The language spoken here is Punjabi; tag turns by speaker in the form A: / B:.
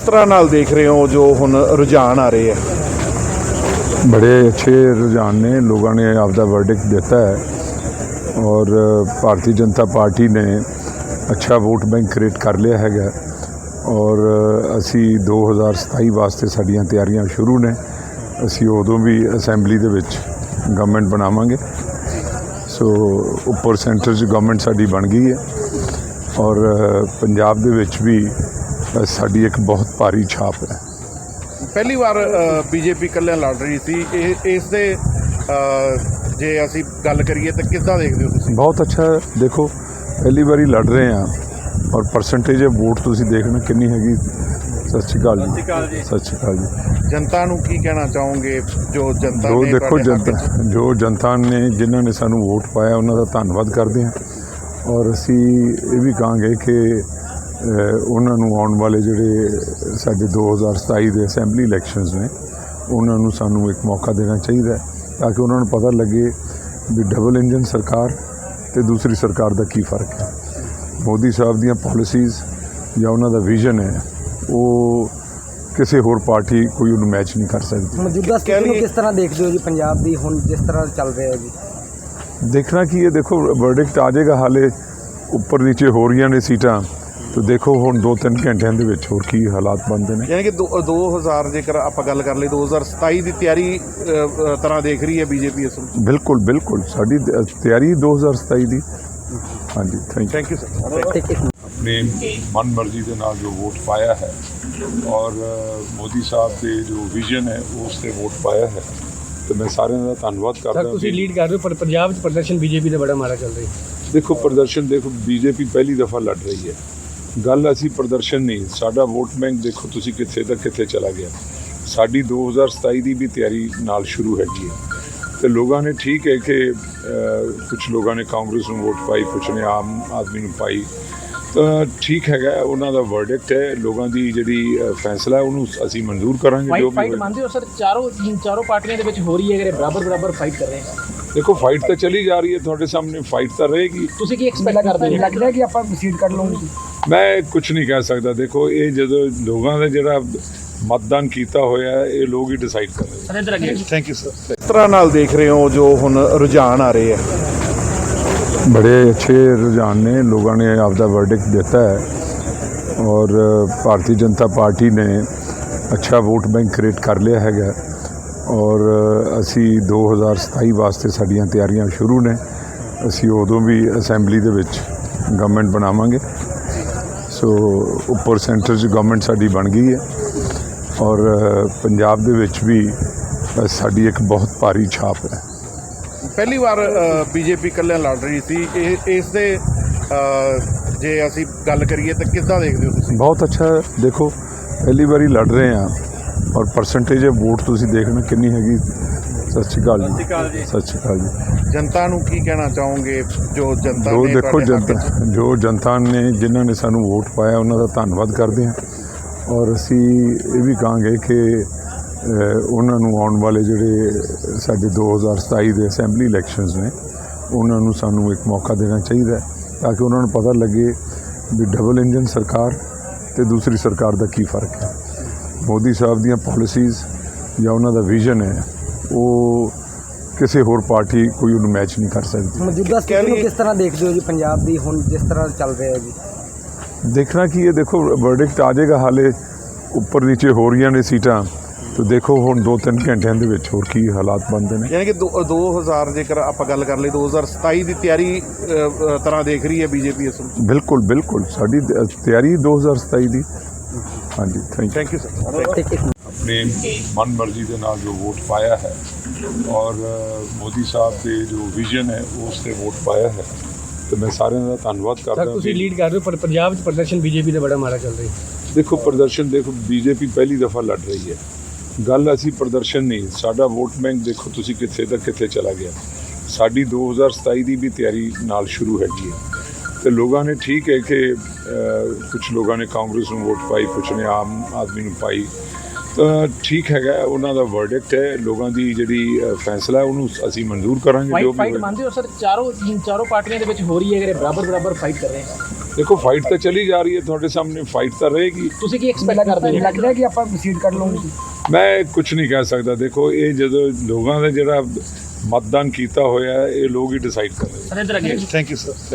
A: ਕਿਸ ਤਰ੍ਹਾਂ ਨਾਲ ਦੇਖ ਰਹੇ ਹੋ ਜੋ ਹੁਣ ਰੁਝਾਨ ਆ ਰਹੇ ਹੈ
B: बड़े अच्छे रुझान ने लोगों ने आपका वर्डिक्ट देता है और ਭਾਰਤੀ ਜਨਤਾ ਪਾਰਟੀ ਨੇ ਅੱਛਾ ਵੋਟ ਬੈਂਕ ਕ੍ਰੀਏਟ ਕਰ ਲਿਆ ਹੈਗਾ ਔਰ ਅਸੀਂ 2027 ਵਾਸਤੇ ਸਾਡੀਆਂ ਤਿਆਰੀਆਂ ਸ਼ੁਰੂ ਨੇ ਅਸੀਂ ਉਦੋਂ ਵੀ ਅਸੈਂਬਲੀ ਦੇ ਵਿੱਚ ਗਵਰਨਮੈਂਟ ਬਣਾਵਾਂਗੇ ਸੋ ਉੱਪਰ ਸੈਂਟਰ 'ਚ ਗਵਰਨਮੈਂਟ ਸਾਡੀ ਬਣ ਗਈ ਹੈ ਔਰ ਪੰਜਾਬ ਦੇ ਵਿੱਚ ਵੀ ਅ, ਸਾਡੀ ਇੱਕ ਬਹੁਤ ਭਾਰੀ ਛਾਪ ਹੈ।
A: ਪਹਿਲੀ ਵਾਰ ਬੀਜੇਪੀ ਇਕੱਲੇ ਲੜ ਰਹੀ ਸੀ। ਇਹ ਇਸ ਦੇ ਜੇ ਅਸੀਂ ਗੱਲ ਕਰੀਏ ਤਾਂ ਕਿੱਦਾਂ ਦੇਖਦੇ ਹੋ ਤੁਸੀਂ?
B: ਬਹੁਤ ਅੱਛਾ। ਦੇਖੋ ਪਹਿਲੀ ਵਾਰੀ ਲੜ ਰਹੇ ਆ ਔਰ ਪਰਸੈਂਟੇਜ ਆਫ ਵੋਟ ਤੁਸੀਂ ਦੇਖਣਾ ਕਿੰਨੀ ਹੈਗੀ। ਸਤਿ ਸ਼੍ਰੀ ਅਕਾਲ ਜੀ। ਸਤਿ ਸ਼੍ਰੀ ਅਕਾਲ ਜੀ।
A: ਜਨਤਾ ਨੂੰ ਕੀ ਕਹਿਣਾ ਚਾਹੋਗੇ? ਜੋ ਜਨਤਾ
B: ਜੋ
A: ਨੇ
B: ਦੇਖੋ
A: ਤੁਹਾਡੇ ਹੱਕ
B: ਜਨਤਾ ਜੋ ਜਨਤਾ ਨੇ ਜਿਨ੍ਹਾਂ ਨੇ ਸਾਨੂੰ ਵੋਟ ਪਾਇਆ ਉਹਨਾਂ ਦਾ ਧੰਨਵਾਦ ਕਰਦੇ ਹਾਂ। ਔਰ ਅਸੀਂ ਇਹ ਵੀ ਕਹਾਂਗੇ ਕਿ ਉਹਨਾਂ ਨੂੰ ਆਉਣ ਵਾਲੇ ਜਿਹੜੇ ਸਾਡੇ 2027 ਦੇ ਅਸੈਂਬਲੀ ਇਲੈਕਸ਼ਨਸ ਨੇ ਉਹਨਾਂ ਨੂੰ ਸਾਨੂੰ ਇੱਕ ਮੌਕਾ ਦੇਣਾ ਚਾਹੀਦਾ ਹੈ ਤਾਂ ਕਿ ਉਹਨਾਂ ਨੂੰ ਪਤਾ ਲੱਗੇ ਵੀ ਡਬਲ ਇੰਜਨ ਸਰਕਾਰ ਤੇ ਦੂਸਰੀ ਸਰਕਾਰ ਦਾ ਕੀ ਫ਼ਰਕ ਹੈ। ਮੋਦੀ ਸਾਹਿਬ ਦੀਆਂ ਪਾਲਿਸੀਜ਼ ਜਾਂ ਉਹਨਾਂ ਦਾ ਵਿਜ਼ਨ ਹੈ ਉਹ ਕਿਸੇ ਹੋਰ ਪਾਰਟੀ ਕੋਈ ਉਹਨੂੰ ਮੈਚ ਨਹੀਂ ਕਰ ਸਕਦੀ।
C: ਮੌਜੂਦਾ ਸਥਿਤੀ ਨੂੰ ਕਿਸ ਤਰ੍ਹਾਂ ਦੇਖਦੇ ਹੋ ਜੀ ਪੰਜਾਬ ਦੀ ਹੁਣ ਜਿਸ ਤਰ੍ਹਾਂ ਚੱਲ ਰਿਹਾ ਹੈ ਜੀ?
B: ਦੇਖਣਾ ਕੀ ਹੈ ਦੇਖੋ ਵਰਡਿਕਟ ਆ ਜਾਏਗਾ ਹਾਲੇ ਉੱਪਰ ਨੀਚੇ ਹੋ ਰਹੀਆਂ ਨੇ ਸੀਟਾਂ। ਤੇ ਦੇਖੋ ਹੁਣ 2-3 ਘੰਟਿਆਂ ਦੇ ਵਿੱਚ ਹੋਰ ਕੀ ਹਾਲਾਤ ਬਣਦੇ ਨੇ।
A: ਯਾਨੀ ਕਿ ਦੋ- 2000 ਜੇਕਰ ਆਪਾਂ ਗੱਲ ਕਰ ਲਈ 2027 ਦੀ ਤਿਆਰੀ ਤਰ੍ਹਾਂ ਦੇਖ ਰਹੀ ਹੈ ਬੀਜੇਪੀ ਇਸ ਵਿੱਚ
B: ਬਿਲਕੁਲ ਬਿਲਕੁਲ। ਸਾਡੀ ਤਿਆਰੀ 2027 ਦੀ। ਹਾਂਜੀ
A: thank you thank
C: you sir
B: ਆਪਣੇ ਮਨ ਮਰਜ਼ੀ ਦੇ ਨਾਲ ਜੋ ਵੋਟ ਪਾਇਆ ਹੈ ਔਰ ਮੋਦੀ ਸਾਹਿਬ ਦੇ ਜੋ ਵਿਜ਼ਨ ਹੈ ਉਸ ਤੇ ਵੋਟ ਪਾਇਆ ਹੈ। ਤੇ ਮੈਂ ਸਾਰਿਆਂ ਦਾ ਧੰਨਵਾਦ
D: ਸਰ
B: ਕਰਦਾ
D: ਤੁਸੀਂ
B: ਵੀ-
D: ਲੀਡ ਕਰ ਰਹੇ ਹੋ ਪਰ ਪੰਜਾਬ 'ਚ ਪ੍ਰਦਰਸ਼ਨ ਬੀਜੇਪੀ ਦਾ ਬੜਾ ਮਾੜਾ ਚੱਲ ਰਿਹਾ ਹੈ।
B: ਦੇਖੋ ਪ੍ਰਦਰਸ਼ਨ ਦੇਖੋ ਬੀਜੇਪੀ ਪਹਿਲੀ ਦਫਾ ਲੜ ਰਹੀ ਹੈ। ਗੱਲ ਅਸੀਂ ਪ੍ਰਦਰਸ਼ਨ ਨਹੀਂ ਸਾਡਾ ਵੋਟ ਬੈਂਕ ਦੇਖੋ ਤੁਸੀਂ ਕਿੱਥੇ ਤੱਕ ਕਿੱਥੇ ਚਲਾ ਗਿਆ। ਸਾਡੀ 2027 ਦੀ ਵੀ ਤਿਆਰੀ ਨਾਲ ਸ਼ੁਰੂ ਹੈਗੀ ਹੈ। ਤੇ ਲੋਕਾਂ ਨੇ ਠੀਕ ਹੈ ਕਿ ਕੁਝ ਲੋਕਾਂ ਨੇ ਕਾਂਗਰਸ ਨੂੰ ਵੋਟ ਪਾਈ ਕੁਝ ਨੇ ਆਮ ਆਦਮੀ ਨੂੰ ਪਾਈ। ਤਾਂ ਠੀਕ ਹੈਗਾ ਉਹਨਾਂ ਦਾ ਵਰਡਿਕਟ ਹੈ ਲੋਕਾਂ ਦੀ ਜਿਹੜੀ ਫੈਸਲਾ ਹੈ ਉਹਨੂੰ ਅਸੀਂ ਮਨਜ਼ੂਰ ਕਰਾਂਗੇ
D: ਫਾਈਟ
B: ਵੀ
D: ਫਾਈਟ। ਮੰਨਦੇ ਹੋ ਸਰ ਚਾਰੋਂ ਚਾਰੋਂ ਪਾਰਟੀਆਂ ਦੇ ਵਿੱਚ ਹੋ ਰਹੀ ਹੈ ਅਗਰ ਬਰਾਬਰ ਬਰਾਬਰ ਫਾਈਟ ਕਰ ਰਹੇ ਹੈ
B: ਦੇਖੋ ਫਾਈਟ ਤਾਂ ਚਲੀ ਜਾ ਰਹੀ ਹੈ ਤੁਹਾਡੇ ਸਾਹਮਣੇ ਫਾਈਟ ਤਾਂ ਰਹੇਗੀ।
D: ਤੁਸੀਂ ਕੀ ਐਕਸਪੈਕਟ ਕਰਦੇ ਹੋ?
C: ਲੱਗਦਾ ਹੈ ਕਿ ਆਪਾਂ ਸੀਟ ਕੱਢ ਲਵਾਂਗੇ।
B: ਮੈਂ ਕੁਝ ਨਹੀਂ ਕਹਿ ਸਕਦਾ। ਦੇਖੋ ਇਹ ਜਦੋਂ ਲੋਕਾਂ ਦਾ ਜਿਹੜਾ ਮਤਦਾਨ ਕੀਤਾ ਹੋਇਆ ਇਹ ਲੋਕ ਹੀ ਡਿਸਾਈਡ
D: ਕਰਦੇ ਰਹੇ
A: ਥੈਂਕ ਯੂ ਸਰ ਇਸ ਤਰ੍ਹਾਂ ਨਾਲ ਦੇਖ ਰਹੇ ਹੋ ਜੋ ਹੁਣ ਰੁਝਾਨ ਆ ਰਹੇ ਹੈ
B: ਬੜੇ ਅੱਛੇ ਰੁਝਾਨ ਨੇ। ਲੋਕਾਂ ਨੇ ਆਪ ਦਾ ਵਰਡਿਕਟ ਦਿੱਤਾ ਹੈ। ਔਰ ਭਾਰਤੀ ਜਨਤਾ ਪਾਰਟੀ ਨੇ ਅੱਛਾ ਵੋਟ ਬੈਂਕ ਕ੍ਰੀਏਟ ਕਰ ਲਿਆ ਹੈਗਾ। ਔਰ ਅਸੀਂ 2027 ਵਾਸਤੇ ਸਾਡੀਆਂ ਤਿਆਰੀਆਂ ਸ਼ੁਰੂ ਨੇ। ਅਸੀਂ ਉਦੋਂ ਵੀ ਅਸੈਂਬਲੀ ਦੇ ਵਿੱਚ ਗਵਰਨਮੈਂਟ ਬਣਾਵਾਂਗੇ। ਸੋ ਉੱਪਰ ਸੈਂਟਰ 'ਚ ਗਵਰਨਮੈਂਟ ਸਾਡੀ ਬਣ ਗਈ ਹੈ। ਔਰ ਪੰਜਾਬ ਦੇ ਵਿੱਚ ਵੀ ਸਾਡੀ ਇੱਕ ਬਹੁਤ ਭਾਰੀ ਛਾਪ ਹੈ।
A: ਪਹਿਲੀ ਵਾਰ ਬੀਜੇਪੀ ਇਕੱਲੇ ਲੜ ਰਹੀ ਸੀ। ਇਹ ਇਸ ਦੇ ਜੇ ਅਸੀਂ ਗੱਲ ਕਰੀਏ ਤਾਂ ਕਿੱਦਾਂ ਦੇਖਦੇ ਹੋ ਤੁਸੀਂ?
B: ਬਹੁਤ ਅੱਛਾ। ਦੇਖੋ ਪਹਿਲੀ ਵਾਰੀ ਲੜ ਰਹੇ ਆ ਔਰ ਪਰਸੈਂਟੇਜ ਆਫ ਵੋਟ ਤੁਸੀਂ ਦੇਖਣਾ ਕਿੰਨੀ ਹੈਗੀ। ਸਤਿ ਸ਼੍ਰੀ ਅਕਾਲ ਜੀ। ਸਤਿ ਸ਼੍ਰੀ ਅਕਾਲ ਜੀ।
A: ਜਨਤਾ ਨੂੰ ਕੀ ਕਹਿਣਾ ਚਾਹੋਗੇ? ਜੋ ਜਨਤਾ
B: ਜੋ
A: ਨੇ
B: ਦੇਖੋ
A: ਤੁਹਾਡੇ ਹੱਕ
B: ਜਨਤਾ ਜੋ ਜਨਤਾ ਨੇ ਜਿਨ੍ਹਾਂ ਨੇ ਸਾਨੂੰ ਵੋਟ ਪਾਇਆ ਉਹਨਾਂ ਦਾ ਧੰਨਵਾਦ ਕਰਦੇ ਹਾਂ। ਔਰ ਅਸੀਂ ਇਹ ਵੀ ਕਹਾਂਗੇ ਕਿ ਉਹਨਾਂ ਨੂੰ ਆਉਣ ਵਾਲੇ ਜਿਹੜੇ ਸਾਡੇ 2027 ਦੇ ਅਸੈਂਬਲੀ ਇਲੈਕਸ਼ਨਸ ਨੇ ਉਹਨਾਂ ਨੂੰ ਸਾਨੂੰ ਇੱਕ ਮੌਕਾ ਦੇਣਾ ਚਾਹੀਦਾ ਹੈ ਤਾਂ ਕਿ ਉਹਨਾਂ ਨੂੰ ਪਤਾ ਲੱਗੇ ਵੀ ਡਬਲ ਇੰਜਨ ਸਰਕਾਰ ਤੇ ਦੂਸਰੀ ਸਰਕਾਰ ਦਾ ਕੀ ਫ਼ਰਕ ਹੈ। ਮੋਦੀ ਸਾਹਿਬ ਦੀਆਂ ਪਾਲਿਸੀਜ਼ ਜਾਂ ਉਹਨਾਂ ਦਾ ਵਿਜ਼ਨ ਹੈ ਉਹ ਕਿਸੇ ਹੋਰ ਪਾਰਟੀ ਕੋਈ ਉਹਨੂੰ ਮੈਚ ਨਹੀਂ ਕਰ ਸਕਦੀ।
C: ਮੌਜੂਦਾ ਸਥਿਤੀ ਨੂੰ ਕਿਸ ਤਰ੍ਹਾਂ ਦੇਖਦੇ ਹੋ ਜੀ ਪੰਜਾਬ ਦੀ ਹੁਣ ਜਿਸ ਤਰ੍ਹਾਂ ਚੱਲ ਰਿਹਾ ਹੈ ਜੀ?
B: ਦੇਖਣਾ ਕੀ ਹੈ ਦੇਖੋ ਵਰਡਿਕਟ ਆ ਜਾਏਗਾ ਹਾਲੇ ਉੱਪਰ ਨੀਚੇ ਹੋ ਰਹੀਆਂ ਨੇ ਸੀਟਾਂ ਤੇ ਦੇਖੋ ਹੁਣ 2-3 ਘੰਟਿਆਂ ਦੇ ਵਿੱਚ ਹੋਰ ਕੀ ਹਾਲਾਤ ਬਣਦੇ ਨੇ।
A: ਯਾਨੀ ਕਿ ਦੋ- 2000 ਜੇਕਰ ਆਪਾਂ ਗੱਲ ਕਰ ਲਈ 2027 ਦੀ ਤਿਆਰੀ ਤਰ੍ਹਾਂ ਦੇਖ ਰਹੀ ਹੈ ਬੀਜੇਪੀ ਇਸ ਵਿੱਚ
B: ਬਿਲਕੁਲ ਬਿਲਕੁਲ ਸਾਡੀ ਤਿਆਰੀ 2027 ਦੀ। ਹਾਂਜੀ ਥੈਂਕ
A: ਥੈਂਕ ਯੂ ਸਰ
B: ਆਪਣੇ ਮਨ ਮਰਜ਼ੀ ਦੇ ਨਾਲ ਜੋ ਵੋਟ ਪਾਇਆ ਹੈ ਔਰ ਮੋਦੀ ਸਾਹਿਬ ਦੇ ਜੋ ਵਿਜ਼ਨ ਹੈ ਉਸ ਤੇ ਵੋਟ ਪਾਇਆ ਹੈ। ਤੇ ਮੈਂ ਸਾਰਿਆਂ ਦਾ ਧੰਨਵਾਦ ਕਰਦਾ
D: ਤੁਸੀਂ
B: ਵੀ-
D: ਲੀਡ ਕਰ ਰਹੇ ਹੋ ਪਰ ਪੰਜਾਬ 'ਚ ਪ੍ਰਦਰਸ਼ਨ ਬੀਜੇਪੀ ਦਾ ਬੜਾ ਮਾੜਾ ਚੱਲ ਰਿਹਾ ਹੈ।
B: ਦੇਖੋ ਪ੍ਰਦਰਸ਼ਨ ਦੇਖੋ ਬੀਜੇਪੀ ਪਹਿਲੀ ਦਫਾ ਲੜ ਰਹੀ ਹੈ। ਗੱਲ ਅਸੀਂ ਪ੍ਰਦਰਸ਼ਨ ਨਹੀਂ ਸਾਡਾ ਵੋਟ ਬੈਂਕ ਦੇਖੋ ਤੁਸੀਂ ਕਿੱਥੇ ਤੱਕ ਕਿੱਥੇ ਚਲਾ ਗਿਆ। ਸਾਡੀ 2027 ਦੀ ਵੀ ਤਿਆਰੀ ਨਾਲ ਸ਼ੁਰੂ ਹੈਗੀ ਹੈ। ਤੇ ਲੋਕਾਂ ਨੇ ਠੀਕ ਹੈ ਕਿ ਕੁਝ ਲੋਕਾਂ ਨੇ ਕਾਂਗਰਸ ਨੂੰ ਵੋਟ ਪਾਈ ਕੁਝ ਨੇ ਆਮ ਆਦਮੀ ਨੂੰ ਪਾਈ। ਠੀਕ ਹੈਗਾ ਉਹਨਾਂ ਦਾ ਵਰਡਿਕਟ ਹੈ ਲੋਕਾਂ ਦੀ ਜਿਹੜੀ ਫੈਸਲਾ ਹੈ ਉਹਨੂੰ ਅਸੀਂ ਮਨਜ਼ੂਰ ਕਰਾਂਗੇ ਜੋ ਵੀ
D: ਫਾਈਟ। ਮੰਨਦੇ ਹੋ ਸਰ ਚਾਰੋਂ ਚਾਰੋਂ ਪਾਰਟੀਆਂ ਦੇ ਵਿੱਚ ਹੋ ਰਹੀ ਹੈ ਅਗਰ ਬਰਾਬਰ ਬਰਾਬਰ ਫਾਈਟ ਕਰ ਰਹੇ ਹੈ
B: ਦੇਖੋ ਫਾਈਟ ਤਾਂ ਚਲੀ ਜਾ ਰਹੀ ਹੈ ਤੁਹਾਡੇ ਸਾਹਮਣੇ ਫਾਈਟ ਤਾਂ ਰਹੇਗੀ।
D: ਤੁਸੀਂ ਕੀ ਐਕਸਪੈਕਟ ਕਰਦੇ ਹੋ?
E: ਲੱਗਦਾ ਕਿ ਆਪਾਂ ਸੀਟ ਕੱਢ ਲਵਾਂਗੇ।
B: ਮੈਂ ਕੁਝ ਨਹੀਂ ਕਹਿ ਸਕਦਾ ਦੇਖੋ ਇਹ ਜਦੋਂ ਲੋਕਾਂ ਦਾ ਜਿਹੜਾ ਮਤਦਾਨ ਕੀਤਾ ਹੋਇਆ ਹੈ ਇਹ ਲੋਕ ਹੀ ਡਿਸਾਈਡ ਕਰ ਰਹੇ
D: ਸਰ ਇੱਧਰ ਅੱਗੇ
F: ਥੈਂਕ ਯੂ ਸਰ